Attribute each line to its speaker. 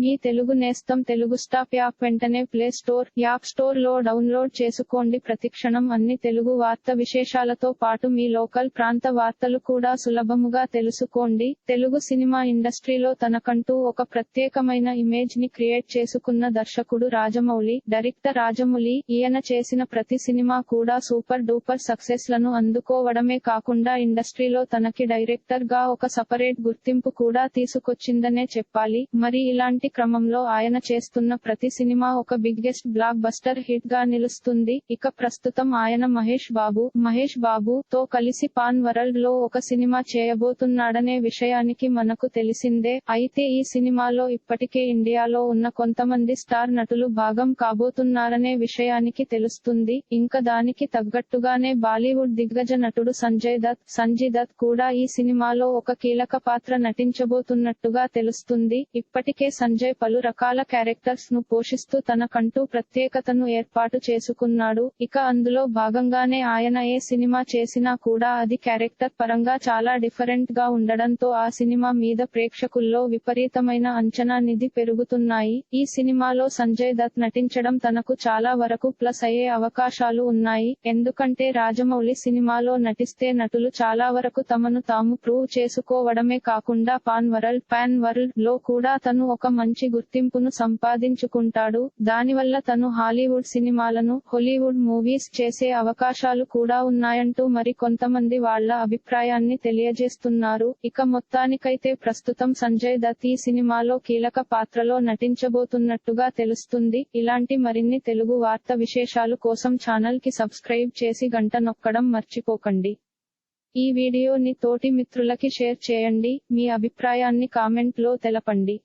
Speaker 1: మీ తెలుగు నేస్తం Telugu stop app వెంటనే play store app స్టోర్లో డౌన్లోడ్ చేసుకోండి. ప్రతిక్షణం అన్ని తెలుగు వార్త విశేషాలతో పాటు మీ లోకల్ ప్రాంత వార్తలు కూడా సులభముగా తెలుసుకోండి. తెలుగు సినిమా ఇండస్ట్రీలో తనకంటూ ఒక ప్రత్యేకమైన ఇమేజ్ని క్రియేట్ చేసుకున్న దర్శకుడు రాజమౌళి డైరెక్టర్ రాజమౌళి ఈయన చేసిన ప్రతి సినిమా కూడా సూపర్ డూపర్ సక్సెస్లను అందుకోవడమే కాకుండా ఇండస్ట్రీలో తనకి డైరెక్టర్గా ఒక సపరేట్ గుర్తింపు కూడా తీసుకొచ్చిందనే చెప్పాలి. మరి ఇలాంటి క్రమంలో ఆయన చేస్తున్న ప్రతి సినిమా ఒక బిగ్గెస్ట్ బ్లాక్ బస్టర్ హిట్గా నిలుస్తుంది. ఇక ప్రస్తుతం ఆయన మహేష్ బాబు మహేష్ బాబు తో కలిసి పాన్ వరల్డ్లో ఒక సినిమా చేయబోతున్నాడనే విషయానికి మనకు తెలిసిందే. అయితే ఈ సినిమాలో ఇప్పటికే ఇండియాలో ఉన్న కొంతమంది స్టార్ నటులు భాగం కాబోతున్నారనే విషయానికి తెలుస్తుంది. ఇంకా దానికి తగ్గట్టుగానే బాలీవుడ్ దిగ్గజ నటుడు సంజయ్ దత్ సంజయ్ దత్ కూడా ఈ సినిమాలో ఒక కీలక పాత్ర నటించబోతున్నట్టుగా తెలుస్తుంది. ఇప్పటికే సంజయ్ పలు రకాల క్యారెక్టర్స్ను పోషిస్తూ తనకంటూ ప్రత్యేకతను ఏర్పాటు చేసుకున్నాడు. ఇక అందులో భాగంగానే ఆయన ఏ సినిమా చేసినా కూడా అది క్యారెక్టర్ పరంగా చాలా డిఫరెంట్గా ఉండడంతో ఆ సినిమా మీద ప్రేక్షకుల్లో విపరీతమైన అంచనా నిధి పెరుగుతున్నాయి. ఈ సినిమాలో సంజయ్ దత్ నటించడం తనకు చాలా వరకు ప్లస్ అయ్యే అవకాశాలు ఉన్నాయి. ఎందుకంటే రాజమౌళి సినిమాలో నటిస్తే నటులు చాలా వరకు తమను తాము ప్రూవ్ చేసుకోవడమే కాకుండా పాన్ వరల్డ్ పాన్ వరల్డ్లో కూడా తను ఒక మంచి గుర్తింపును సంపాదించుకుంటాడు. దానివల్ల తను హాలీవుడ్ సినిమాలను హాలీవుడ్ మూవీస్ చేసే అవకాశాలు కూడా ఉన్నాయంటూ మరి కొంతమంది వాళ్ళ అభిప్రాయాన్ని తెలియజేస్తున్నారు. ఇక మొత్తానికైతే ప్రస్తుతం సంజయ్ దత్ ఈ సినిమాలో కీలక పాత్రలో నటించబోతున్నట్టుగా తెలుస్తుంది. ఇలాంటి మరిన్ని తెలుగు వార్త విశేషాలు కోసం ఛానల్కి సబ్స్క్రైబ్ చేసి గంట నొక్కడం మర్చిపోకండి. ఈ వీడియోని తోటి మిత్రులకి షేర్ చేయండి. మీ అభిప్రాయాన్ని కామెంట్లో తెలపండి.